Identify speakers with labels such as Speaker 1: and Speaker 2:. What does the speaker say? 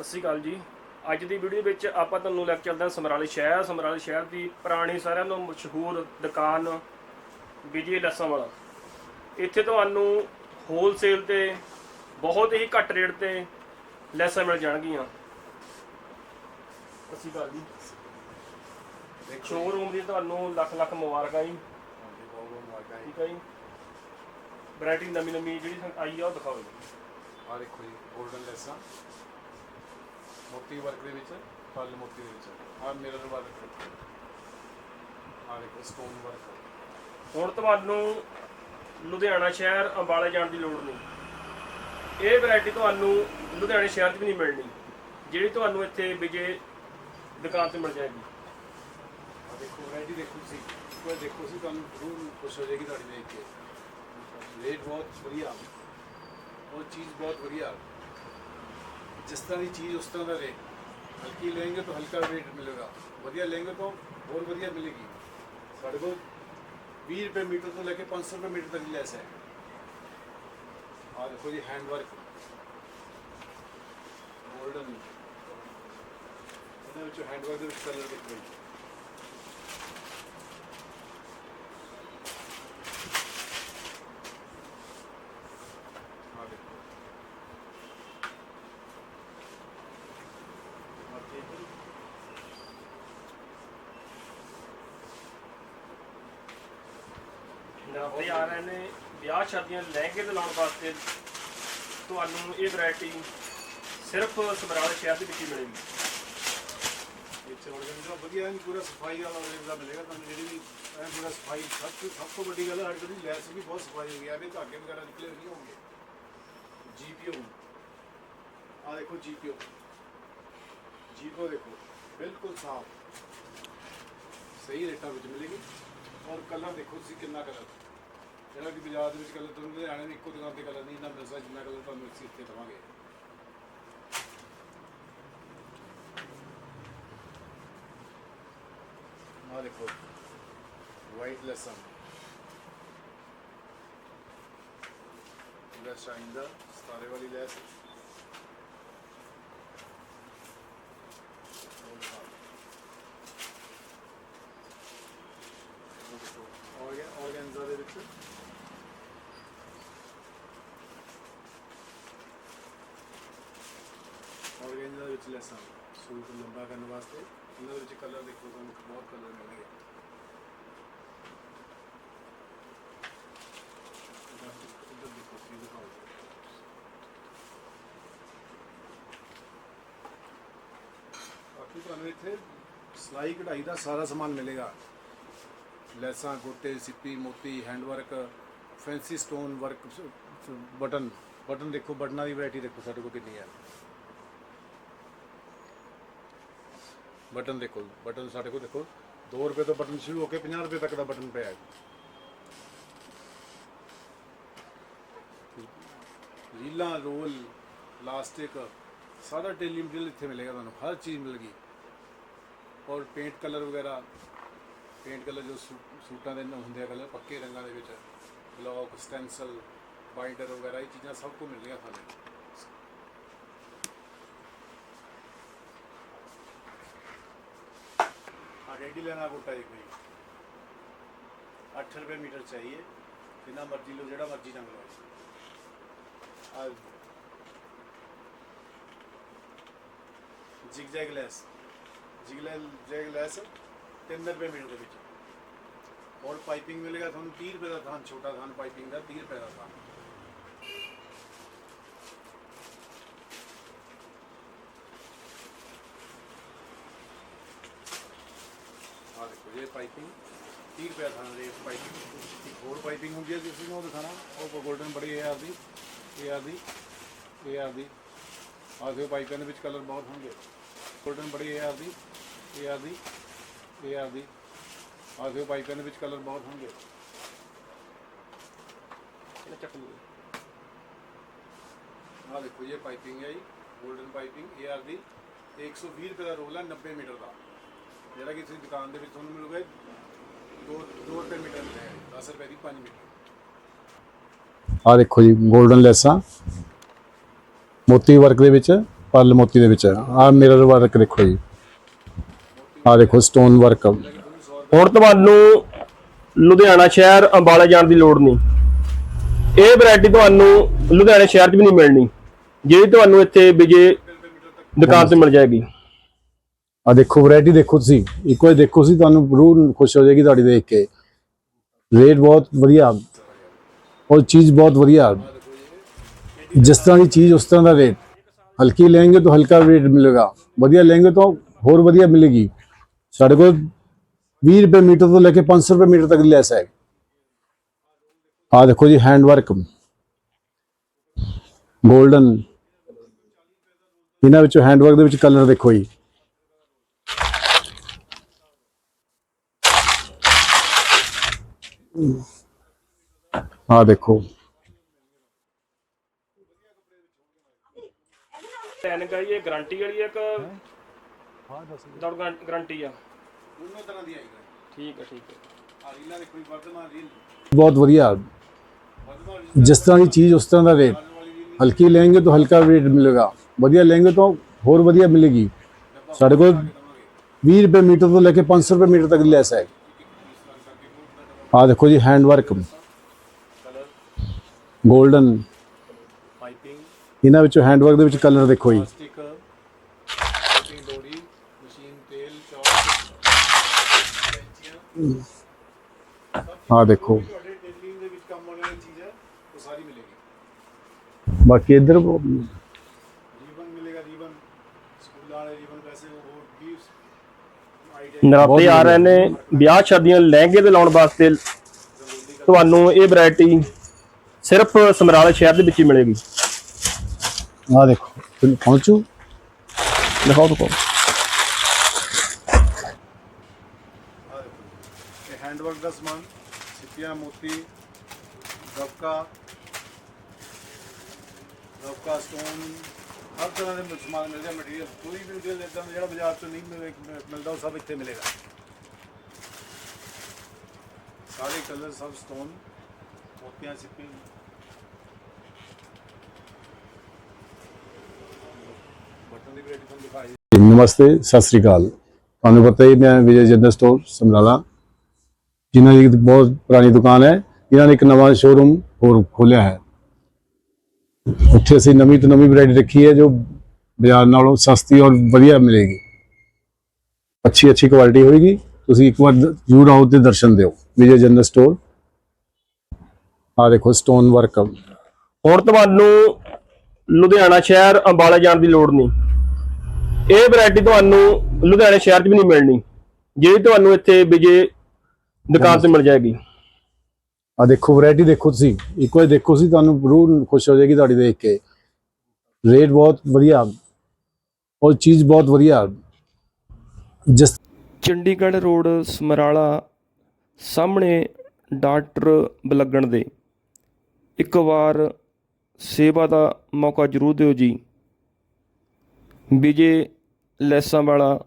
Speaker 1: ਸਤਿ ਸ਼੍ਰੀ ਅਕਾਲ ਜੀ। ਅੱਜ ਦੀ ਵੀਡੀਓ ਵਿੱਚ ਆਪਾਂ ਤੁਹਾਨੂੰ ਲੈ ਕੇ ਚੱਲਦੇ ਹਾਂ ਸਮਰਾਲੇ ਸ਼ਹਿਰ। ਸਮਰਾਲੇ ਸ਼ਹਿਰ ਦੀ ਪੁਰਾਣੀ ਸਾਰਿਆਂ ਨੂੰ ਮਸ਼ਹੂਰ ਦੁਕਾਨ ਵਿਜੇ ਲੱਸਾਂ ਵਾਲਾ। ਇੱਥੇ ਤੁਹਾਨੂੰ ਹੋਲਸੇਲ ਤੇ ਬਹੁਤ ਹੀ ਘੱਟ ਰੇਟ ਤੇ ਲੈਸਾਂ ਮਿਲ ਜਾਣਗੀਆਂ। ਸਤਿ ਸ਼੍ਰੀ ਅਕਾਲ ਜੀ। ਸ਼ੋਰੂਮ ਦੀ ਤੁਹਾਨੂੰ ਲੱਖ ਲੱਖ ਮੁਬਾਰਕਾਂ ਜੀ। ਠੀਕ ਹੈ ਜੀ। ਵੈਰਾਈਟੀ ਨਵੀਂ ਨਵੀਂ ਜਿਹੜੀ ਆਈ ਆ ਉਹ ਦਿਖਾਓ ਜੀ।
Speaker 2: ਆ ਦੇਖੋ ਜੀ 골ਡਨ ਲੈਸਾਂ ਮੋਤੀ ਵਰਕ ਦੇ ਵਿੱਚ ਫਲ ਮੋਤੀ ਦੇ ਵਿੱਚ। ਆ ਮਿਰਰ ਵਰਕ ਆ ਦੇਖੋ ਸਟੋਨ ਵਰਕ
Speaker 1: ਹੁਣ ਤੁਹਾਨੂੰ ਲੁਧਿਆਣਾ ਸ਼ਹਿਰ, ਅੰਬਾਲੇ ਜਾਣ ਦੀ ਲੋੜ ਨਹੀਂ। ਇਹ ਵੈਰਾਈਟੀ ਤੁਹਾਨੂੰ ਲੁਧਿਆਣੇ ਸ਼ਹਿਰ 'ਚ ਵੀ ਨਹੀਂ ਮਿਲਣੀ। ਜਿਹੜੀ ਤੁਹਾਨੂੰ ਇੱਥੇ ਵਿਜੇ ਦੁਕਾਨ ਤੇ ਮਿਲ ਜਾਏਗੀ।
Speaker 2: ਆ ਦੇਖੋ ਵੈਰਾਈਟੀ ਦੇਖੋ ਤੁਸੀਂ। ਇੱਕ ਦੇਖੋ ਸੀ, ਤੁਹਾਨੂੰ ਜ਼ਰੂਰ ਖੁਸ਼ ਹੋ ਜਾਏਗੀ ਤੁਹਾਡੀ ਦੇਖ ਕੇ। ਰੇਟ ਬਹੁਤ ਵਧੀਆ। ਉਹ ਚੀਜ਼ ਬਹੁਤ ਵਧੀਆ। ਜਿਸ ਤਰ੍ਹਾਂ ਦੀ ਚੀਜ਼ ਉਸ ਤਰ੍ਹਾਂ ਦਾ ਰੇਟ ਹਲਕੀ ਲੈਂਗੇ ਤਾਂ ਹਲਕਾ ਰੇਟ ਮਿਲੇਗਾ। ਵਧੀਆ ਲੈਂਗੇ ਤਾਂ ਹੋਰ ਵਧੀਆ ਮਿਲੇਗੀ। ਸਾਡੇ ਕੋਲ 20 ਰੁਪਏ ਮੀਟਰ ਤੋਂ ਲੈ ਕੇ 500 ਰੁਪਏ ਮੀਟਰ ਤੱਕ ਦੀ ਲੈਸ ਹੈ। ਆ ਦੇਖੋ ਜੀ ਹੈਂਡ ਵਰਕ 골ਡਨ ਇਹਦੇ ਵਿੱਚ ਹੈਂਡ ਵਰਕ ਦੇ ਵਿੱਚ ਕਲਰ ਦੇਖੋ ਜੀ ਆ ਦੇਖੋ ਆ ਦੇਖੋ
Speaker 1: ਨਵੇਂ ਆ ਰਹੇ ਨੇ, ਵਿਆਹ ਸ਼ਾਦੀਆਂ ਲਹਿੰਗੇ ਤੇ ਲਾਉਣ ਵਾਸਤੇ ਤੁਹਾਨੂੰ ਇਹ ਵੈਰਾਈਟੀ ਸਿਰਫ ਸਮਰਾਲੇ ਸ਼ਹਿਰ ਦੇ ਵਿੱਚ ਹੀ ਮਿਲੇਗੀ।
Speaker 2: ਇਹ ਚੌੜ ਦਾ ਵਧੀਆ ਹੈ ਪੂਰਾ ਸਫ਼ਾਈ ਵਾਲਾ ਰੇਂਜ ਦਾ ਮਿਲੇਗਾ ਤੁਹਾਨੂੰ, ਜਿਹੜੀ ਵੀ ਐਂ ਪੂਰਾ ਸਫ਼ਾਈ, ਸਭ ਤੋਂ ਸਭ ਤੋਂ ਵੱਡੀ ਗੱਲ ਹੈ ਸਾਡੀ ਜਿਹੜੀ ਲੈਸ ਵੀ ਬਹੁਤ ਸਫ਼ਾਈ ਹੋ ਗਈ ਹੈ ਵੀ ਧਾਗੇ ਵਗੈਰਾ ਨਿਕਲੇ ਨਹੀਂ ਹੋਣਗੇ। ਜੀਪੀਓ। ਆ ਦੇਖੋ ਜੀਪੀਓ। ਜੀਪੀਓ ਦੇਖੋ, ਬਿਲਕੁਲ ਸਾਫ਼। ਸਹੀ ਰੇਟਾਂ ਵਿੱਚ ਮਿਲੇਗੀ। ਔਰ ਕਲਰ ਦੇਖੋ ਤੁਸੀਂ ਕਿੰਨਾ ਕਲਰ। ਜਿਹੜਾ ਕਿ ਬਾਜ਼ਾਰ ਦੇ ਵਿੱਚ ਕਲਰ ਤੁਹਾਨੂੰ ਲੁਧਿਆਣੇ ਦੀ ਇੱਕੋ ਦੁਕਾਨ ਤੇ ਕਲਰ ਨਹੀਂ ਨਾ ਮਿਲ ਸਕਦਾ ਜਿੰਨਾ ਕਲਰ ਤੁਹਾਨੂੰ ਅਸੀਂ ਇੱਥੇ ਦਵਾਂਗੇ। ਆ ਦੇਖੋ ਵਾਈਟ ਲੈਸਨ ਪੂਰਾ ਸ਼ਾਈਨ ਦਾ ਸਤਾਰੇ ਵਾਲੀ ਲੈਸ ਔਰਗੈਂਜ਼ਾ ਦੇ ਵਿੱਚ ਔਰਗੈਂਜ਼ਾ ਦੇ ਸੂਟ ਲੰਬਾ ਕਰਨ ਵਾਸਤੇ। ਇਹਨਾਂ ਦੇ ਵਿੱਚ ਕਲਰ ਦੇਖੋ, ਤੁਹਾਨੂੰ ਬਹੁਤ ਕਲਰ ਮਿਲਣਗੇ। ਇੱਧਰ ਦੇਖੋ ਕੀ ਦਿਖਾਓ। ਬਾਕੀ ਤੁਹਾਨੂੰ ਇੱਥੇ ਸਿਲਾਈ ਕਢਾਈ ਦਾ ਸਾਰਾ ਸਮਾਨ ਮਿਲੇਗਾ। ਲੈਸਾਂ, ਗੋਟੇ, ਸਿੱਪੀ, ਮੋਤੀ hand work fancy stone work, button. Button ਦੇਖੋ, ਬਟਨਾਂ ਦੀ ਵੈਰਾਈਟੀ ਦੇਖੋ, ਸਾਡੇ ਕੋਲ ਕਿੰਨੀ ਹੈ। ਬਟਨ ਦੇਖੋ, ਬਟਨ ਸਾਡੇ ਕੋਲ ਦੇਖੋ 2 ਰੁਪਏ ਤੋਂ ਬਟਨ ਸ਼ੁਰੂ ਹੋ ਕੇ 50 ਰੁਪਏ ਤੱਕ ਦਾ ਬਟਨ ਪਿਆ ਹੈ। ਰੀਲਾਂ, ਰੋਲ ਪਲਾਸਟਿਕ ਸਾਰਾ ਟੇਲੀ ਮਟੀਰੀਅਲ ਇੱਥੇ ਮਿਲੇਗਾ ਤੁਹਾਨੂੰ, ਹਰ ਚੀਜ਼ ਮਿਲੇਗੀ ਔਰ ਪੇਂਟ ਕਲਰ ਵਗੈਰਾ ਪੇਂਟ ਕਲਰ ਜੋ ਸੂਟਾਂ ਦੇ ਹੁੰਦੇ ਆ ਕਲਰ ਪੱਕੇ ਰੰਗਾਂ ਦੇ ਵਿੱਚ ਬਲੌਕ ਸਟੈਂਸਲ ਬਾਈਂਡਰ ਵਗੈਰਾ, ਇਹ ਚੀਜ਼ਾਂ ਸਭ ਕੁਝ ਮਿਲਦੀਆਂ ਤੁਹਾਨੂੰ। रेडी लेना गोटा एक कोई। अठ रुपये मीटर चाहिए। जिन्ना मर्ज़ी लो जो मर्ज़ी रंग लो। Zigzag lace. Zig zag lace, तीन रुपये मीटर के और पाइपिंग मिलेगा तो थोड़ा तीह रुपये का थान छोटा थान पाइपिंग का तीह रुपये का थान ਜੇ ਪਾਈਪਿੰਗ 30 ਰੁਪਏ ਥਾਂ ਦੇ ਪਾਈਪਿੰਗ ਇੱਕ ਹੋਰ ਪਾਈਪਿੰਗ ਹੁੰਦੀ ਹੈ ਜਿਸ ਨੂੰ ਉਹ ਦਿਖਾਣਾ ਉਹ ਗੋਲਡਨ ਬੜੀ ਏਆਰ ਦੀ ਏਆਰ ਦੀ ਏਆਰ ਦੀ। ਆਸੇ ਪਾਈਪਾਂ ਦੇ ਵਿੱਚ ਕਲਰ ਬਹੁਤ ਹੋਣਗੇ। ਗੋਲਡਨ ਬੜੀ ਏਆਰ ਦੀ ਏਆਰ ਦੀ ਏਆਰ ਦੀ। ਆਸੇ ਪਾਈਪਾਂ ਦੇ ਵਿੱਚ ਕਲਰ ਬਹੁਤ ਹੋਣਗੇ।
Speaker 1: ਇਹ ਚੱਕ ਲਓ।
Speaker 2: ਆ ਦੇਖੋ ਇਹ ਪਾਈਪਿੰਗ ਹੈ ਜੀ ਗੋਲਡਨ ਪਾਈਪਿੰਗ ਏਆਰ ਦੀ। 120 ਰੁਪਏ ਦਾ ਰੋਲ ਹੈ 90 ਮੀਟਰ ਦਾ। ਜਿਹੜਾ ਕਿ ਤੁਸੀਂ ਦੁਕਾਨ ਦੇ ਵਿੱਚ ਤੁਹਾਨੂੰ ਮਿਲੂਗਾ 2 2 ਰੁਪਏ ਮੀਟਰ ਮਿਲੇਗਾ 10 ਰੁਪਏ ਦੀ 5 ਮੀਟਰ। ਆ ਦੇਖੋ ਜੀ 골ਡਨ ਲੈਸਾਂ। ਮੋਤੀ ਵਰਕ ਦੇ ਵਿੱਚ
Speaker 3: ਪਰਲ ਮੋਤੀ ਦੇ ਵਿੱਚ। ਆ ਮੇਰਾ ਵਰਕ ਦੇਖੋ ਜੀ। ਆ ਦੇਖੋ ਸਟੋਨ ਵਰਕ
Speaker 1: ਹੁਣ ਤੁਹਾਨੂੰ ਲੁਧਿਆਣਾ ਸ਼ਹਿਰ ਅੰਬਾਲਾ ਜਾਣ ਦੀ ਲੋੜ ਨਹੀਂ। ਇਹ ਵੈਰਾਈਟੀ ਤੁਹਾਨੂੰ ਲੁਧਿਆਣਾ ਸ਼ਹਿਰ 'ਚ ਵੀ ਨਹੀਂ ਮਿਲਣੀ ਜਿਹੜੀ ਤੁਹਾਨੂੰ ਇੱਥੇ ਵਿਜੇ ਦੁਕਾਨ ਤੇ ਮਿਲ ਜਾਏਗੀ।
Speaker 3: ਆ ਦੇਖੋ ਵੈਰਾਈਟੀ ਦੇਖੋ ਤੁਸੀਂ। ਇੱਕ ਵਾਰ ਦੇਖੋ ਸੀ, ਤੁਹਾਨੂੰ ਜ਼ਰੂਰ ਖੁਸ਼ ਹੋ ਜਾਏਗੀ ਤੁਹਾਡੀ ਦੇਖ ਕੇ। ਰੇਟ ਬਹੁਤ ਵਧੀਆ। ਔਰ ਚੀਜ਼ ਬਹੁਤ ਵਧੀਆ। ਜਿਸ ਤਰ੍ਹਾਂ ਦੀ ਚੀਜ਼, ਉਸ ਤਰ੍ਹਾਂ ਦਾ ਰੇਟ ਹਲਕੀ ਲੈਣਗੇ ਤਾਂ ਹਲਕਾ ਰੇਟ ਮਿਲੇਗਾ। ਵਧੀਆ ਲੈਣਗੇ ਤਾਂ ਹੋਰ ਵਧੀਆ ਮਿਲੇਗੀ। ਸਾਡੇ ਕੋਲ 20 ਰੁਪਏ ਮੀਟਰ ਤੋਂ ਲੈ ਕੇ 500 ਰੁਪਏ ਮੀਟਰ ਤੱਕ ਲੈਸ ਹੈ। ਆ ਦੇਖੋ ਜੀ ਹੈਂਡ ਵਰਕ 골ਡਨ ਇਹਨਾਂ ਵਿੱਚੋਂ ਹੈਂਡ ਵਰਕ ਦੇ ਵਿੱਚ ਕਲਰ ਦੇਖੋ ਜੀ। ਆ ਦੇਖੋ
Speaker 1: ਟੈਨਕ ਹੈ ਇਹ ਗਾਰੰਟੀ ਵਾਲੀ ਹੈ ਕਿ ਦੌੜ ਗਾਰੰਟੀ ਆ
Speaker 3: ਦੋਨੋਂ ਤਰ੍ਹਾਂ ਦੀ ਆਏਗਾ
Speaker 1: ਠੀਕ ਹੈ ਠੀਕ ਹੈ
Speaker 3: ਆ ਰੀਲਾਂ ਦੇਖੋ ਵਰਤਮਾਨ ਰੀਲ ਬਹੁਤ ਵਧੀਆ ਜਿਸ ਤਰ੍ਹਾਂ ਦੀ ਚੀਜ਼ ਉਸ ਤਰ੍ਹਾਂ ਦਾ ਰੇਟ ਹਲਕੀ ਲੈਣਗੇ ਤਾਂ ਹਲਕਾ ਰੇਟ ਮਿਲੇਗਾ ਵਧੀਆ ਲੈਣਗੇ ਤਾਂ ਹੋਰ ਵਧੀਆ ਮਿਲੇਗੀ ਸਾਡੇ ਕੋਲ 20 ਰੁਪਏ ਮੀਟਰ ਤੋਂ ਲੈ ਕੇ 500 ਰੁਪਏ ਮੀਟਰ ਤੱਕ ਲੈਸ ਹੈ ਆ ਦੇਖੋ ਜੀ ਹੈਂਡ ਵਰਕ 골ਡਨ
Speaker 1: ਪਾਈਪਿੰਗ
Speaker 3: ਇਹਨਾਂ ਵਿੱਚੋਂ ਹੈਂਡ ਵਰਕ ਦੇ ਵਿੱਚ ਕਲਰ ਦੇਖੋ ਜੀ। ਆ ਦੇਖੋ।
Speaker 1: ਬਾਕੀ ਡੇਲੀ ਦੇ ਵਿੱਚ ਕੰਮ ਆਉਣ ਵਾਲੀ ਚੀਜ਼ ਹੈ ਉਹ ਸਾਰੀ ਮਿਲੇਗੀ
Speaker 3: ਬਾਕੀ ਇੱਧਰ
Speaker 1: ਰੀਬਨ ਮਿਲੇਗਾ ਰੀਬਨ ਸਕੂਲਾਂ ਵਾਲੇ ਰੀਬਨ ਵੈਸੇ ਹੋਰ ਵੀ ਨਰਾਤੇ ਆ ਰਹੇ ਨੇ। ਵਿਆਹ ਸ਼ਾਦੀਆਂ ਲਹਿੰਗੇ ਤੇ ਲਾਉਣ ਵਾਸਤੇ ਤੁਹਾਨੂੰ ਇਹ ਵੈਰਾਈਟੀ ਸਿਰਫ ਸਮਰਾਲਾ ਸ਼ਹਿਰ ਦੇ ਵਿੱਚ ਹੀ ਮਿਲੇਗੀ।
Speaker 3: ਆ ਦੇਖੋ ਤੁਸੀਂ ਪਹੁੰਚੋ।
Speaker 1: ਦਿਖਾਓ ਦਿਖਾਓ
Speaker 3: ਇਹ ਹੈਂਡ ਵਰਕ ਦਾ ਸਮਾਨ ਸਿੱਪੀਆਂ ਮੋਤੀ ਦਬਕਾ ਦਬਕਾ ਸਟੋਨ ਹਰ ਤਰ੍ਹਾਂ ਦੇ ਸਮਾਨ ਮਿਲ ਜਾ ਮਟੀਰੀਅਲ ਕੋਈ ਵੀ ਮਟੀਰੀਅਲ ਇਦਾਂ ਦਾ ਜਿਹੜਾ ਬਾਜ਼ਾਰ ਤੋਂ ਨਹੀਂ ਮਿਲੇ- ਮਿਲਦਾ, ਉਹ ਸਭ ਇੱਥੇ ਮਿਲੇਗਾ। ਸਾਰੇ ਕਲਰ ਸਭ ਸਟੋਨ ਮੋਤੀਆਂ ਸਿੱਪੀ। ਬਟਨ ਦੀ ਵੈਰਾਈਟੀ ਤੁਹਾਨੂੰ ਦਿਖਾਈ ਨਮਸਤੇ, ਸਤਿ ਸ੍ਰੀ ਅਕਾਲ। ਤੁਹਾਨੂੰ ਪਤਾ ਹੀ ਮੈਂ ਵਿਜੇ ਜਨਰਲ ਸਟੋਰ ਸਮਰਾਲਾ, ਜਿਨ੍ਹਾਂ ਦੀ ਇੱਕ ਬਹੁਤ ਪੁਰਾਣੀ ਦੁਕਾਨ ਹੈ ਇਹਨਾਂ ਨੇ ਇੱਕ ਨਵਾਂ ਸ਼ੋਰੂਮ ਹੋਰ ਖੋਲਿਆ ਹੈ। ਉੱਥੇ ਅਸੀਂ ਨਵੀਂ ਤੋਂ ਨਵੀਂ ਵੈਰਾਈਟੀ ਰੱਖੀ ਹੈ ਜੋ ਬਾਜ਼ਾਰ ਨਾਲੋਂ ਸਸਤੀ ਔਰ ਵਧੀਆ ਮਿਲੇਗੀ। ਅੱਛੀ ਅੱਛੀ ਕੁਆਲਿਟੀ ਹੋਏਗੀ। ਤੁਸੀਂ ਇੱਕ ਵਾਰ ਜ਼ਰੂਰ ਆਓ ਤੇ ਦਰਸ਼ਨ ਦਿਓ। ਵਿਜੇ ਜਨਰਲ ਸਟੋਰ ਆ ਦੇਖੋ ਸਟੋਨ ਵਰਕ
Speaker 1: ਹੁਣ ਤੁਹਾਨੂੰ ਲੁਧਿਆਣਾ ਸ਼ਹਿਰ, ਅੰਬਾਲਾ ਜਾਣ ਦੀ ਲੋੜ ਨਹੀਂ। ਇਹ ਵੈਰਾਈਟੀ ਤੁਹਾਨੂੰ ਲੁਧਿਆਣਾ ਸ਼ਹਿਰ 'ਚ ਵੀ ਨਹੀਂ ਮਿਲਣੀ। ਜਿਹੜੀ ਤੁਹਾਨੂੰ ਇੱਥੇ ਵਿਜੇ ਦੁਕਾਨ ਤੇ ਮਿਲ ਜਾਏਗੀ।
Speaker 3: ਆ ਦੇਖੋ ਵੈਰਾਈਟੀ ਦੇਖੋ ਤੁਸੀਂ। ਇੱਕ ਵਾਰ ਦੇਖੋ ਸੀ, ਤੁਹਾਨੂੰ ਜ਼ਰੂਰ ਖੁਸ਼ ਹੋ ਜਾਏਗੀ ਤੁਹਾਡੀ ਦੇਖ ਕੇ। ਰੇਟ ਬਹੁਤ ਵਧੀਆ। ਔਰ ਚੀਜ਼ ਬਹੁਤ ਵਧੀਆ। ਜਿਸ
Speaker 1: ਚੰਡੀਗੜ੍ਹ ਰੋਡ, ਸਮਰਾਲਾ ਸਾਹਮਣੇ ਡਾਕਟਰ ਬਲੱਗਣ ਦੇ। ਇੱਕ ਵਾਰ ਸੇਵਾ ਦਾ ਮੌਕਾ ਜ਼ਰੂਰ ਦਿਓ ਜੀ। ਵਿਜੇ ਲੈਸਾਂ ਵਾਲਾ